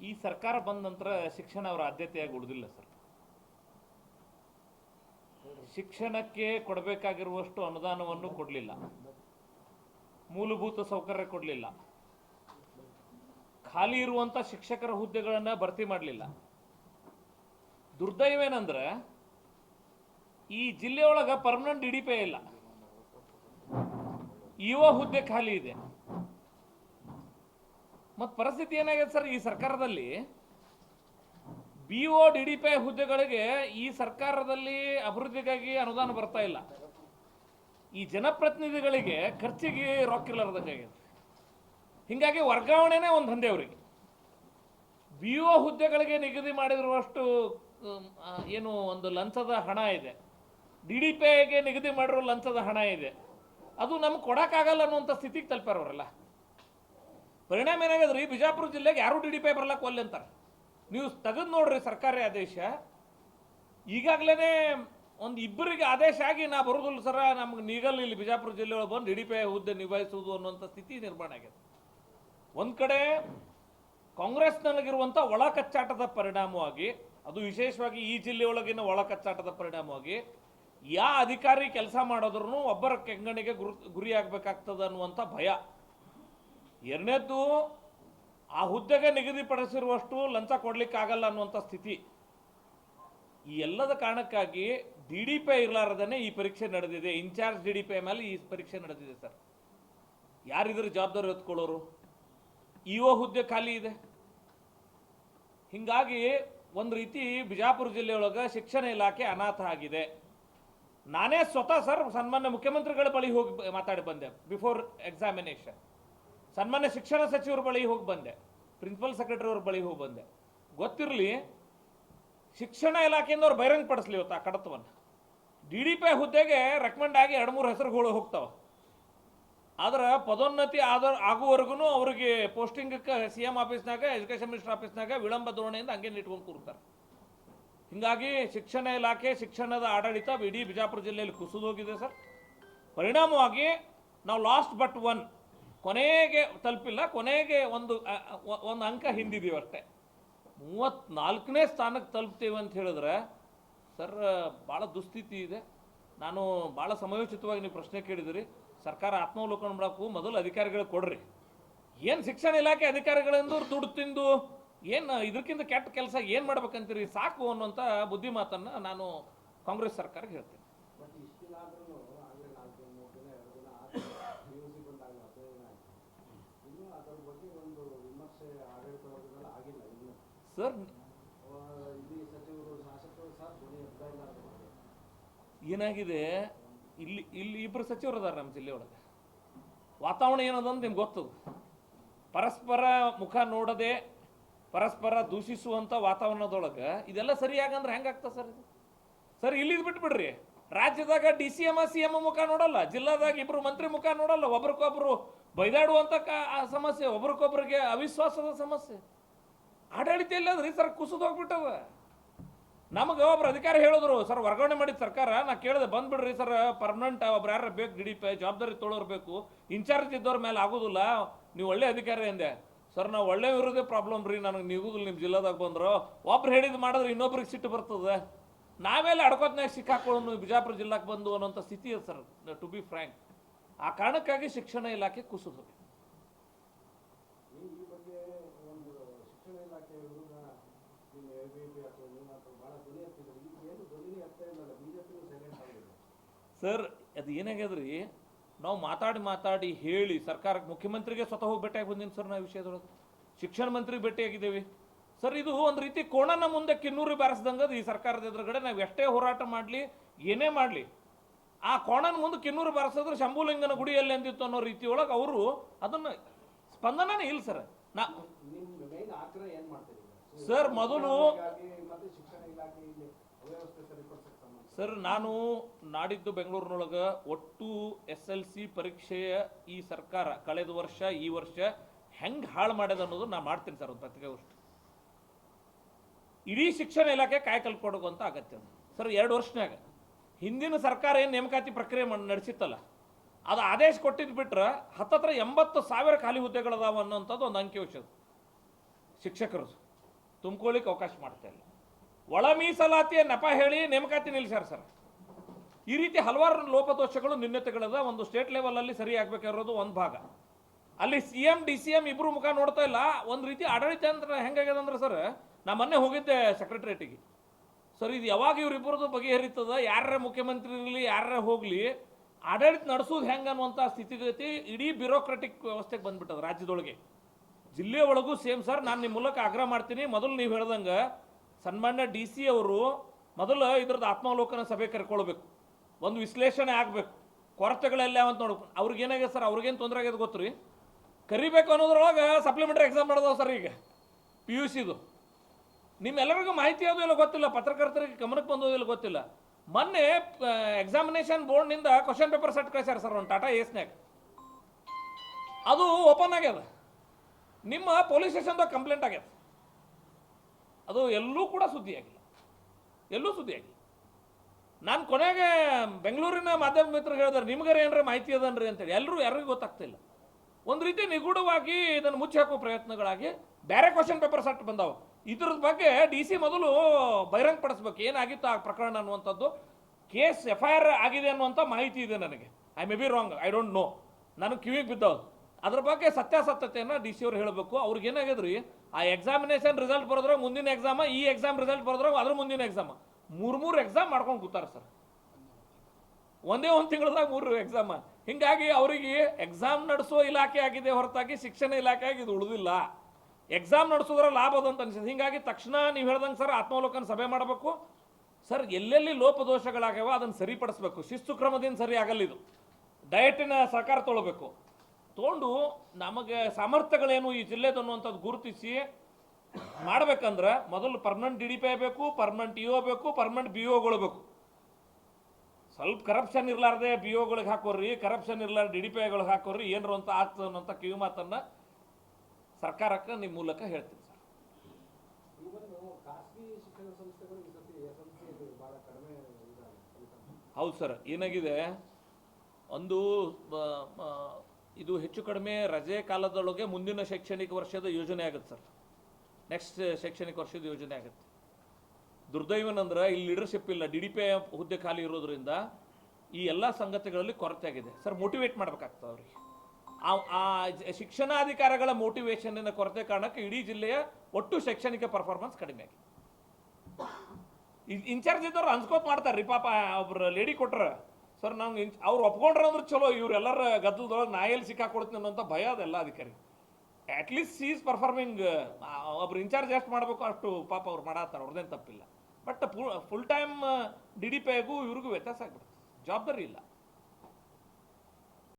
ಈ ಸರ್ಕಾರ ಬಂದ ನಂತರ ಶಿಕ್ಷಣ ಅವರ ಆದ್ಯತೆಯಾಗಿ ಉಳಿದಿಲ್ಲ ಸರ್. ಶಿಕ್ಷಣಕ್ಕೆ ಕೊಡಬೇಕಾಗಿರುವಷ್ಟು ಅನುದಾನವನ್ನು ಕೊಡಲಿಲ್ಲ. ಮೂಲಭೂತ ಸೌಕರ್ಯ ಕೊಡಲಿಲ್ಲ. ಖಾಲಿ ಇರುವಂಥ ಶಿಕ್ಷಕರ ಹುದ್ದೆಗಳನ್ನು ಭರ್ತಿ ಮಾಡಲಿಲ್ಲ. ದುರ್ದೈವೇನಂದ್ರೆ ಈ ಜಿಲ್ಲೆಯೊಳಗೆ ಪರ್ಮನೆಂಟ್ ಇಡಿಪೇ ಇಲ್ಲ. ಯುವ ಹುದ್ದೆ ಖಾಲಿ ಇದೆ. ಮತ್ತು ಪರಿಸ್ಥಿತಿ ಏನಾಗಿದೆ ಸರ್ ಈ ಸರ್ಕಾರದಲ್ಲಿ? B O D D P ಹುದ್ದೆಗಳಿಗೆ ಈ ಸರ್ಕಾರದಲ್ಲಿ ಅಭಿವೃದ್ಧಿಗಾಗಿ ಅನುದಾನ ಬರ್ತಾ ಇಲ್ಲ. ಈ ಜನಪ್ರತಿನಿಧಿಗಳಿಗೆ ಖರ್ಚಿಗೆ ರೊಕ್ಕ ಹೀಗಾಗಿ ಹಿಂಗಾಗಿ ವರ್ಗಾವಣೆನೇ ಒಂದು ದಂಧೆ ಅವರಿಗೆ. ಬಿ ಒ ಹುದ್ದೆಗಳಿಗೆ ನಿಗದಿ ಮಾಡಿರುವಷ್ಟು ಏನು ಒಂದು ಲಂಚದ ಹಣ ಇದೆ. ಡಿ ಡಿ ಪಿಗೆ ನಿಗದಿ ಮಾಡಿರೋ ಲಂಚದ ಹಣ ಇದೆ. ಅದು ನಮ್ಗೆ ಕೊಡೋಕ್ಕಾಗಲ್ಲ ಅನ್ನುವಂಥ ಸ್ಥಿತಿಗೆ ತಲುಪ್ಯಾರ ಅವರೆಲ್ಲ. ಪರಿಣಾಮ ಏನಾಗದ್ರಿ ಬಿಜಾಪುರ ಜಿಲ್ಲೆಗೆ ಯಾರು ಡಿ ಡಿ ಪಿ ಬರ್ಲಕ್ಕೆ ಒಲ್ಲೆ ಅಂತಾರೆ? ನೀವು ತೆಗೆದು ನೋಡ್ರಿ ಸರ್ಕಾರಿ ಆದೇಶ. ಈಗಾಗಲೇ ಒಂದು ಇಬ್ಬರಿಗೆ ಆದೇಶ ಆಗಿ ನಾ ಬರೋದಿಲ್ಲ ಸರ. ನಮ್ಗೆ ನೀಗಲ್ ಇಲ್ಲಿ ಬಿಜಾಪುರ ಜಿಲ್ಲೆ ಒಳಗೆ ಬಂದು ಡಿ ಪಿ ಹುದ್ದೆ ನಿಭಾಯಿಸುವುದು ಅನ್ನುವಂಥ ಸ್ಥಿತಿ ನಿರ್ಮಾಣ ಆಗಿದೆ ಒಂದು ಕಡೆ ಕಾಂಗ್ರೆಸ್ನಲ್ಲಿರುವಂಥ ಒಳ ಕಚ್ಚಾಟದ ಪರಿಣಾಮವಾಗಿ, ಅದು ವಿಶೇಷವಾಗಿ ಈ ಜಿಲ್ಲೆಯೊಳಗಿನ ಒಳ ಕಚ್ಚಾಟದ ಪರಿಣಾಮವಾಗಿ, ಯಾ ಅಧಿಕಾರಿ ಕೆಲಸ ಮಾಡೋದ್ರೂ ಒಬ್ಬರ ಕೆಂಗಣಿಗೆ ಗುರು, ಗುರಿಯಾಗಬೇಕಾಗ್ತದೆ ಅನ್ನುವಂಥ ಭಯ. ಎರಡನೇದ್ದು, ಆ ಹುದ್ದೆಗೆ ನಿಗದಿಪಡಿಸಿರುವಷ್ಟು ಲಂಚ ಕೊಡ್ಲಿಕ್ಕಾಗಲ್ಲ ಅನ್ನುವಂಥ ಸ್ಥಿತಿ. ಈ ಎಲ್ಲದ ಕಾರಣಕ್ಕಾಗಿ ಡಿ ಡಿ ಪಿ ಇರಲಾರದೇ ಈ ಪರೀಕ್ಷೆ ನಡೆದಿದೆ. ಇನ್ಚಾರ್ಜ್ ಡಿ ಡಿ ಪಿ ಮೇಲೆ ಈ ಪರೀಕ್ಷೆ ನಡೆದಿದೆ ಸರ್. ಯಾರಿದ್ರ ಜವಾಬ್ದಾರಿ ಹೊತ್ಕೊಳ್ಳೋರು? ಓ ಹುದ್ದೆ ಖಾಲಿ ಇದೆ. ಹೀಗಾಗಿ ಒಂದು ರೀತಿ ಬಿಜಾಪುರ ಜಿಲ್ಲೆಯೊಳಗೆ ಶಿಕ್ಷಣ ಇಲಾಖೆ ಅನಾಥ ಆಗಿದೆ. ನಾನೇ ಸ್ವತಃ ಸರ್ ಸನ್ಮಾನ್ಯ ಮುಖ್ಯಮಂತ್ರಿಗಳ ಬಳಿ ಹೋಗಿ ಮಾತಾಡಿ ಬಂದೆ ಬಿಫೋರ್ ಎಕ್ಸಾಮಿನೇಷನ್. ಸನ್ಮಾನ್ಯ ಶಿಕ್ಷಣ ಸಚಿವರ ಬಳಿ ಹೋಗಿ ಬಂದೆ ಪ್ರಿನ್ಸಿಪಲ್ ಸೆಕ್ರೆಟರಿ ಅವ್ರ ಬಳಿ ಹೋಗಿ ಬಂದೆ. ಗೊತ್ತಿರಲಿ, ಶಿಕ್ಷಣ ಇಲಾಖೆಯಿಂದ ಅವ್ರು ಬಹಿರಂಗ ಪಡಿಸ್ಲಿ ಇವತ್ತು ಆ ಕಡತವನ್ನು. ಡಿ ಡಿ ಪಿ ಹುದ್ದೆಗೆ ರೆಕಮೆಂಡ್ ಆಗಿ ಎರಡು ಮೂರು ಹೆಸರುಗಳು ಹೋಗ್ತಾವ. ಆದ್ರೆ ಪದೋನ್ನತಿ ಆದ ಆಗುವವರೆಗೂ ಅವರಿಗೆ ಪೋಸ್ಟಿಂಗಕ್ಕೆ ಸಿ ಎಂ ಆಫೀಸ್ನಾಗ ಎಜುಕೇಷನ್ ಮಿನಿಸ್ಟರ್ ಆಫೀಸ್ನಾಗ ವಿಳಂಬ ಧೋರಣೆಯಿಂದ ಹಂಗೆ ಇಟ್ಕೊಂಡು ಕೂರ್ತಾರೆ. ಹೀಗಾಗಿ ಶಿಕ್ಷಣ ಇಲಾಖೆ, ಶಿಕ್ಷಣದ ಆಡಳಿತ ಇಡೀ ಬಿಜಾಪುರ ಜಿಲ್ಲೆಯಲ್ಲಿ ಕುಸಿದೋಗಿದೆ ಸರ್. ಪರಿಣಾಮವಾಗಿ ನಾವು ಲಾಸ್ಟ್ ಬಟ್ ಒನ್ ಕೊನೆಗೆ ತಲುಪಿಲ್ಲ, ಕೊನೆಗೆ ಒಂದು ಒಂದು ಅಂಕ ಹಿಂದಿದ್ದೀವಿ ಅಷ್ಟೇ. ಮೂವತ್ತ್ನಾಲ್ಕನೇ ಸ್ಥಾನಕ್ಕೆ ತಲುಪ್ತೀವಿ ಅಂತ ಹೇಳಿದ್ರೆ, ಸರ್, ಭಾಳ ದುಸ್ಥಿತಿ ಇದೆ. ನಾನು ಭಾಳ ಸಮಯೋಚಿತವಾಗಿ ನೀವು ಪ್ರಶ್ನೆ ಕೇಳಿದಿರಿ. ಸರ್ಕಾರ ಆತ್ಮಾವಲೋಕನ ಮಾಡಕ್ಕೂ ಮೊದಲು ಅಧಿಕಾರಿಗಳು ಕೊಡ್ರಿ. ಏನು ಶಿಕ್ಷಣ ಇಲಾಖೆ ಅಧಿಕಾರಿಗಳೆಂದು ದುಡ್ಡು ತಿಂದು, ಏನು ಇದಕ್ಕಿಂತ ಕೆಟ್ಟ ಕೆಲಸ ಏನು ಮಾಡ್ಬೇಕಂತೀರಿ? ಸಾಕು ಅನ್ನುವಂಥ ಬುದ್ಧಿ ಮಾತನ್ನು ನಾನು ಕಾಂಗ್ರೆಸ್ ಸರ್ಕಾರಕ್ಕೆ ಹೇಳ್ತೀನಿ ಬಟ್ ಇಷ್ಟು ದಿನ ಆದ್ರೂ ಆಗಲೇ ನಾಲ್ಕು ದಿನ ಮೂರು ದಿನ ಎರಡು ದಿನ ಆದ ಪಿ ಯು ಸಿ ಬಂದಾಗ ಹದಿನೈದು ದಿನ ಆಯ್ತು ಇನ್ನೂ ಅದರ ಬಗ್ಗೆ ಒಂದು ವಿಮರ್ಶೆ ಆಡಳಿತ ವರ್ಗದಲ್ಲಿ ಆಗಿಲ್ಲ ಇನ್ನೂ ಸರ್ ಆ, ಇಲ್ಲಿ ಸಚಿವರು ಶಾಸಕರು ಸಹ ಧ್ವನಿ ಎತ್ತಾ ಇಲ್ಲ ಅದ್ರ ಬಗ್ಗೆ ಏನಾಗಿದೆ? ಇಲ್ಲಿ ಇಲ್ಲಿ ಇಬ್ಬರು ಸಚಿವರು ಅದಾರ ನಮ್ಮ ಜಿಲ್ಲೆ ಒಳಗೆ. ವಾತಾವರಣ ಏನದ ಅಂತ ನಿಮ್ಗೆ ಗೊತ್ತದು ಪರಸ್ಪರ ಮುಖ ನೋಡದೆ, ಪರಸ್ಪರ ದೂಷಿಸುವಂಥ ವಾತಾವರಣದೊಳಗೆ ಇದೆಲ್ಲ ಸರಿಯಾಗಂದ್ರೆ ಹೆಂಗಾಗ್ತದೆ ಸರ್ ಇದು? ಸರ್, ಇಲ್ಲಿದ್ ಬಿಟ್ಬಿಡ್ರಿ. ರಾಜ್ಯದಾಗ D C M C M ಮುಖ ನೋಡಲ್ಲ, ಜಿಲ್ಲಾದಾಗ ಇಬ್ಬರು ಮಂತ್ರಿ ಮುಖ ನೋಡಲ್ಲ, ಒಬ್ರಿಗೊಬ್ರು ಬೈದಾಡುವಂಥ ಸಮಸ್ಯೆ, ಒಬ್ರಿಗೊಬ್ರಿಗೆ ಅವಿಶ್ವಾಸದ ಸಮಸ್ಯೆ. ಆಡಳಿತ ಇಲ್ಲದ್ರಿ ಸರ್ ಕುಸಿದು ಹೋಗ್ಬಿಟ್ಟವ. ನಮಗೆ ಒಬ್ರು ಅಧಿಕಾರಿ ಹೇಳಿದ್ರು, ಸರ್, ವರ್ಗಾವಣೆ ಮಾಡಿದ ಸರ್ಕಾರ, ನಾ ಕೇಳಿದೆ ಬಂದ್ಬಿಡ್ರಿ ಸರ್ ಪರ್ಮನೆಂಟ್ ಒಬ್ರು ಯಾರು ಬೇಕು, ಡಿ ಡಿ ಪಿ ಜವಾಬ್ದಾರಿ ತೊಳೋರು ಬೇಕು, ಇನ್ಚಾರ್ಜ್ ಇದ್ದವ್ರ ಮೇಲೆ ಆಗೋದಿಲ್ಲ, ನೀವು ಒಳ್ಳೆ ಅಧಿಕಾರಿ ಅಂದೆ. ಸರ್, ನಾವು ಒಳ್ಳೆ ಇರೋದೇ ಪ್ರಾಬ್ಲಮ್ ರೀ, ನನಗೆ ನೀವು ನಿಮ್ಮ ಜಿಲ್ಲಾದಾಗ ಬಂದ್ರು. ಒಬ್ರು ಹೇಳಿದ್ದು ಮಾಡಿದ್ರೆ ಇನ್ನೊಬ್ರಿಗೆ ಸಿಟ್ಟು ಬರ್ತದೆ. ನಾವೆಲ್ಲ ಅಡ್ಕೋತ್ನಾಗ ಸಿಕ್ಕಾಕೊಳ್ಳೋನು ಬಿಜಾಪುರ ಜಿಲ್ಲಾಕ್ಕೆ ಬಂದು ಅನ್ನೋಂಥ ಸ್ಥಿತಿ ಇದೆ ಸರ್ ಟು ಬಿ ಫ್ರ್ಯಾಂಕ್ ಆ ಕಾರಣಕ್ಕಾಗಿ ಶಿಕ್ಷಣ ಇಲಾಖೆ ಕುಸಿದು ನೀವು ಈ ಬಗ್ಗೆ ಒಂದು ಶಿಕ್ಷಣ ಇಲಾಖೆ ವಿರುದ್ಧ ನಿಮ್ಮ ಎ ಬಿ ಪಿ ಅಥವಾ ನೀವು ಅಥವಾ ಭಾಳ ಧ್ವನಿ ಎತ್ತಿದ್ರು ಈಗ ಏನು ಧ್ವನಿನೇ ಎತ್ತಾ ಇಲ್ಲಲ್ಲ ಬಿ ಜೆ ಪಿನೂ ಸೈಲೆಂಟ್ ಆಗಿದೆ ಸರ್ ಅದು ಏನಾಗ್ಯದ್ರಿ ನಾವು ಮಾತಾಡಿ ಮಾತಾಡಿ ಹೇಳಿ ಸರ್ಕಾರಕ್ಕೆ ಮುಖ್ಯಮಂತ್ರಿಗೆ ಸ್ವತಃ ಹೋಗಿ ಭೇಟಿಯಾಗಿ ಬಂದೀನಿ ಸರ್ ನಾವು ವಿಷಯದೊಳಗೆ. ಶಿಕ್ಷಣ ಮಂತ್ರಿಗೆ ಭೇಟಿಯಾಗಿದ್ದೇವೆ. ಸರ್ ಇದು ಒಂದು ರೀತಿ ಕೋಣನ ಮುಂದೆ ಕಿನ್ನೂರು ಬಾರಿಸ್ದಂಗದು ಈ ಸರ್ಕಾರದ ಎದುರುಗಡೆ ನಾವು ಎಷ್ಟೇ ಹೋರಾಟ ಮಾಡಲಿ ಏನೇ ಮಾಡಲಿ ಆ ಕೋಣನ ಮುಂದೆ ಕಿನ್ನೂರು ಬಾರಿಸಿದ್ರೆ ಶಂಭುಲಿಂಗನ ಗುಡಿಯಲ್ಲಿ ಅಂದಿತ್ತು ಅನ್ನೋ ರೀತಿಯೊಳಗೆ ಅವರು ಅದನ್ನು ಸ್ಪಂದನನೇ ಇಲ್ಲ ಸರ್. ನಾ? ಸರ್, ಮೊದಲು- ಸರ್, ನಾನು ನಾಡಿದ್ದು ಬೆಂಗಳೂರಿನೊಳಗೆ ಒಟ್ಟು ಎಸ್ ಎಲ್ ಸಿ ಪರೀಕ್ಷೆಯ ಈ ಸರ್ಕಾರ ಕಳೆದ ವರ್ಷ, ಈ ವರ್ಷ ಹೆಂಗೆ ಹಾಳು ಮಾಡ್ಯದ ಅನ್ನೋದು ನಾನು ಮಾಡ್ತೀನಿ ಸರ್ ಒಂದು ಪತ್ರಿಕಾಗೋಷ್ಠಿ ಇಡೀ ಶಿಕ್ಷಣ ಇಲಾಖೆ ಕಾಯಿ ಅಂತ ಅಗತ್ಯ. ಸರ್, ಎರಡು ವರ್ಷನಾಗ ಹಿಂದಿನ ಸರ್ಕಾರ ಏನು ನೇಮಕಾತಿ ಪ್ರಕ್ರಿಯೆ ನಡೆಸಿತ್ತಲ್ಲ, ಅದು ಆದೇಶ ಕೊಟ್ಟಿದ್ದು ಬಿಟ್ರೆ ಹತ್ತತ್ರ ಎಂಬತ್ತು ಸಾವಿರ ಖಾಲಿ ಹುದ್ದೆಗಳದಾವ ಅನ್ನೋಂಥದ್ದು ಒಂದು ಅಂಕಿ ವಿಷಯ ಶಿಕ್ಷಕರು ತುಂಬ್ಕೊಳ್ಳಿಕ್ಕೆ ಅವಕಾಶ ಮಾಡ್ತಾ ಇಲ್ಲ. ಒಳ ಮೀಸಲಾತಿಯ ನೆಪ ಹೇಳಿ ನೇಮಕಾತಿ ನಿಲ್ಲಿಸ್ಯಾರ ಸರ್. ಈ ರೀತಿ ಹಲವಾರು ಲೋಪದೋಷಗಳು ನಿನ್ನತೆಗಳದ ಒಂದು ಸ್ಟೇಟ್ ಲೆವೆಲಲ್ಲಿ ಸರಿ ಆಗ್ಬೇಕಿರೋದು ಒಂದು ಭಾಗ. ಅಲ್ಲಿ C M, D C M ಇಬ್ರು ಮುಖ ನೋಡ್ತಾ ಇಲ್ಲ, ಒಂದು ರೀತಿ ಆಡಳಿತ ಅಂದ್ರೆ ಹೆಂಗಾಗ್ಯದ ಅಂದ್ರೆ ಸರ್ ನಾ ಮೊನ್ನೆ ಹೋಗಿದ್ದೆ ಸೆಕ್ರೆಟ್ರೇಟಿಗೆ ಸರ್, ಇದು ಯಾವಾಗ ಇವರಿಬ್ಬರದು ಬಗೆಹರಿತದ ಯಾರ ಮುಖ್ಯಮಂತ್ರಿ ಇರಲಿ ಯಾರ ಹೋಗಲಿ, ಆಡಳಿತ ನಡೆಸೋದು ಹೆಂಗೆ ಅನ್ನುವಂಥ ಸ್ಥಿತಿಗತಿ ಇಡೀ ಬ್ಯೂರೋಕ್ರೆಟಿಕ್ ವ್ಯವಸ್ಥೆಗೆ ಬಂದ್ಬಿಟ್ಟದ ರಾಜ್ಯದೊಳಗೆ. ಜಿಲ್ಲೆ ಒಳಗೂ ಸೇಮ್ ಸರ್, ನಾನು ನಿಮ್ಮ ಮೂಲಕ ಆಗ್ರಹ ಮಾಡ್ತೀನಿ, ಮೊದಲು ನೀವು ಹೇಳ್ದಂಗೆ ಸನ್ಮಾನ್ಯ ಡಿ ಸಿ ಅವರು ಮೊದಲು ಇದ್ರದ್ದು ಆತ್ಮಾವಲೋಕನ ಸಭೆ ಕರ್ಕೊಳ್ಬೇಕು. ಒಂದು ವಿಶ್ಲೇಷಣೆ ಆಗಬೇಕು. ಕೊರತೆಗಳೆಲ್ಲ ಅಂತ ನೋಡ್ಬೇಕು ಅವ್ರಿಗೆ ಏನಾಗಿದೆ ಸರ್? ಅವ್ರಿಗೇನು ತೊಂದರೆ ಆಗ್ಯದ ಗೊತ್ತು ರೀ ಕರಿಬೇಕು ಅನ್ನೋದ್ರೊಳಗೆ ಸಪ್ಲಿಮೆಂಟ್ರಿ ಎಕ್ಸಾಮ್ ಮಾಡಿದವು ಸರ್ ಈಗ. ಪಿ ಯು ಸಿದು ನಿಮ್ಮೆಲ್ಲರಿಗೂ ಮಾಹಿತಿ ಯಾವುದೂ ಇಲ್ಲ ಗೊತ್ತಿಲ್ಲ. ಪತ್ರಕರ್ತರಿಗೆ ಗಮನಕ್ಕೆ ಬಂದೋ ಇಲ್ಲ ಗೊತ್ತಿಲ್ಲ. ಮೊನ್ನೆ ಎಕ್ಸಾಮಿನೇಷನ್ ಬೋರ್ಡ್ನಿಂದ ಕ್ವಶನ್ ಪೇಪರ್ ಸೆಟ್ ಕಳಿಸ್ಯಾರ ಸರ್ ಒಂದು ಟಾಟಾ ಏಸ್ನ್ಯಾಗ ಅದು ಓಪನ್ ಆಗ್ಯದ. ನಿಮ್ಮ ಪೊಲೀಸ್ ಸ್ಟೇಷನ್ದಾಗ ಕಂಪ್ಲೇಂಟ್ ಆಗ್ಯದ. ಅದು ಎಲ್ಲೂ ಕೂಡ ಸುದ್ದಿಯಾಗಿಲ್ಲ. ಎಲ್ಲೂ ಸುದ್ದಿಯಾಗಿಲ್ಲ. ನಾನು ಕೊನೆಗೆ ಬೆಂಗಳೂರಿನ ಮಾಧ್ಯಮ ಮಿತ್ರರು ಹೇಳಿದ್ರೆ, ನಿಮ್ಗಾರ ಏನರ ಮಾಹಿತಿ ಅದನ್ರಿ? ಅಂತೇಳಿ. ಎಲ್ಲರೂ ಯಾರಿಗೂ ಗೊತ್ತಾಗ್ತಿಲ್ಲ. ಒಂದು ರೀತಿ ನಿಗೂಢವಾಗಿ ಇದನ್ನು ಮುಚ್ಚಿ ಹಾಕುವ ಪ್ರಯತ್ನಗಳಾಗಿ ಬೇರೆ ಕ್ವಶನ್ ಪೇಪರ್ ಸಟ್ ಬಂದಾವ. ಇದ್ರ ಬಗ್ಗೆ ಡಿ ಸಿ ಮೊದಲು ಬಹಿರಂಗ ಪಡಿಸ್ಬೇಕು ಏನಾಗಿತ್ತು ಆ ಪ್ರಕರಣ ಅನ್ನುವಂಥದ್ದು? ಕೇಸ್ ಎಫ್ ಐ ಆರ್ ಆಗಿದೆ ಅನ್ನುವಂಥ ಮಾಹಿತಿ ಇದೆ ನನಗೆ. I may be wrong I don't know ನನಗೆ ಕಿವಿಗೆ ಬಿದ್ದವು ಅದ್ರ ಬಗ್ಗೆ ಸತ್ಯಾಸತ್ಯತೆಯನ್ನು ಡಿ ಸಿ ಅವ್ರು ಹೇಳಬೇಕು. ಅವ್ರಿಗೆ ಏನಾಗ್ಯದ್ರಿ ಆ ಎಕ್ಸಾಮಿನೇಷನ್ ರಿಸಲ್ಟ್ ಬರೋದ್ರ ಮುಂದಿನ ಎಕ್ಸಾಮ ಈ ಎಕ್ಸಾಮ್ ರಿಸಲ್ಟ್ ಬರೋದ್ರ ಅದ್ರ ಮುಂದಿನ ಎಕ್ಸಾಮ ಮೂರು ಮೂರು ಎಕ್ಸಾಮ್ ಮಾಡ್ಕೊಂಡು ಕೂತಾರ ಸರ್. ಒಂದೇ ಒಂದು ತಿಂಗಳದಾಗ ಮೂರು ಎಕ್ಸಾಮ್ ಹಿಂಗಾಗಿ ಅವರಿಗೆ ಎಕ್ಸಾಮ್ ನಡೆಸೋ ಇಲಾಖೆ ಆಗಿದೆ ಹೊರತಾಗಿ ಶಿಕ್ಷಣ ಇಲಾಖೆ ಆಗಿ ಇದು ಉಳಿದಿಲ್ಲ. ಎಕ್ಸಾಮ್ ನಡೆಸೋದ್ರ ಲಾಭ ಅಂತ ಅನ್ಸುತ್ತೆ. ಹಿಂಗಾಗಿ ತಕ್ಷಣ ನೀವು ಹೇಳ್ದಂಗೆ ಸರ್ ಆತ್ಮಾವಲೋಕನ ಸಭೆ ಮಾಡಬೇಕು. ಸರ್, ಎಲ್ಲೆಲ್ಲಿ ಲೋಪದೋಷಗಳಾಗ್ಯಾವ ಅದನ್ನು ಸರಿಪಡಿಸ್ಬೇಕು. ಶಿಸ್ತು ಕ್ರಮದಿಂದ ಸರಿ ಆಗಲ್ಲ ಇದು. ಡಯಟಿನ ಸಹಕಾರ ತೊಗೊಳ್ಬೇಕು. ತೊಗೊಂಡು ನಮಗೆ ಸಾಮರ್ಥ್ಯಗಳೇನು ಈ ಜಿಲ್ಲೆದು ಅನ್ನುವಂಥದ್ದು ಗುರುತಿಸಿ ಮಾಡ್ಬೇಕಂದ್ರೆ ಮೊದಲು ಪರ್ಮನೆಂಟ್ ಡಿ ಡಿ ಪಿ ಬೇಕು ಪರ್ಮನೆಂಟ್ ಇ ಒ ಬೇಕು ಪರ್ಮನೆಂಟ್ ಬಿ ಒಗಳು ಬೇಕು ಸ್ವಲ್ಪ ಕರಪ್ಷನ್ ಇರ್ಲಾರ್ದೆ ಬಿ ಒಗಳಿಗೆ ಹಾಕೋರಿ ಕರಪ್ಷನ್ ಇರ್ಲಾರ್ದೆ ಡಿ ಡಿ ಪಿ ಐಗಳಿಗೆ ಹಾಕೋರಿ ಏನರು ಅಂತ ಆಗ್ತದೆ ಅನ್ನೋಂಥ ಕಿವಿ ಮಾತನ್ನು ಸರ್ಕಾರಕ್ಕೆ ನಿಮ್ಮ ಮೂಲಕ ಹೇಳ್ತೀನಿ ಸರ್. ಹೌದು ಸರ್, ಏನಾಗಿದೆ ಒಂದು ಇದು ಹೆಚ್ಚು ಕಡಿಮೆ ರಜೆ ಕಾಲದೊಳಗೆ ಮುಂದಿನ ಶೈಕ್ಷಣಿಕ ವರ್ಷದ ಯೋಜನೆ ಆಗುತ್ತೆ ಸರ್. ನೆಕ್ಸ್ಟ್ ಶೈಕ್ಷಣಿಕ ವರ್ಷದ ಯೋಜನೆ ಆಗುತ್ತೆ. ದುರ್ದೈವನಂದ್ರೆ ಇಲ್ಲಿ ಲೀಡರ್ಶಿಪ್ ಇಲ್ಲ ಡಿ ಡಿ ಪಿ ಹುದ್ದೆ ಖಾಲಿ ಇರೋದ್ರಿಂದ ಈ ಎಲ್ಲ ಸಂಗತಿಗಳಲ್ಲಿ ಕೊರತೆ ಆಗಿದೆ. ಸರ್ ಮೋಟಿವೇಟ್ ಮಾಡಬೇಕಾಗ್ತದೆ ಅವ್ರಿಗೆ. ಆ ಶಿಕ್ಷಣಾಧಿಕಾರಿಗಳ ಮೋಟಿವೇಶನ್ನಿನ ಕೊರತೆ ಕಾರಣಕ್ಕೆ ಇಡೀ ಜಿಲ್ಲೆಯ ಒಟ್ಟು ಶೈಕ್ಷಣಿಕ ಪರ್ಫಾರ್ಮೆನ್ಸ್ ಕಡಿಮೆ ಆಗಿದೆ. ಇನ್ಚಾರ್ಜ್ ಇದ್ದವ್ರು ಅನ್ಸ್ಕೋಪ್ ಮಾಡ್ತಾರೆ ರೀ ಪಾಪ, ಒಬ್ರು ಲೇಡಿ ಕೊಟ್ರ. ಸರ್, ನಾವು ಅವ್ರು ಒಪ್ಕೊಂಡ್ರೆ ಅಂದ್ರೆ ಚಲೋ, ಇವ್ರೆಲ್ಲರ ಗದ್ದಲದೊಳಗೆ ನಾ ಎಲ್ಲಿ ಸಿಕ್ಕಾಕೊಡ್ತೀನಿ ಅನ್ನೋಂಥ ಭಯ ಅದೆಲ್ಲ ಅಧಿಕಾರಿ. At least is is performing ಒಬ್ರು ಇನ್ಚಾರ್ಜ್ ಎಷ್ಟು ಮಾಡಬೇಕು ಅಷ್ಟು ಪಾಪ ಅವ್ರು ಮಾಡತ್ತಾರ ಅವ್ರದ್ದೇನು ತಪ್ಪಿಲ್ಲ. But full time D D P ಆಗು ಇವ್ರಿಗೂ ವ್ಯತ್ಯಾಸ ಆಗ್ಬಿಡುತ್ತೆ. ಜವಾಬ್ದಾರಿ ಇಲ್ಲ.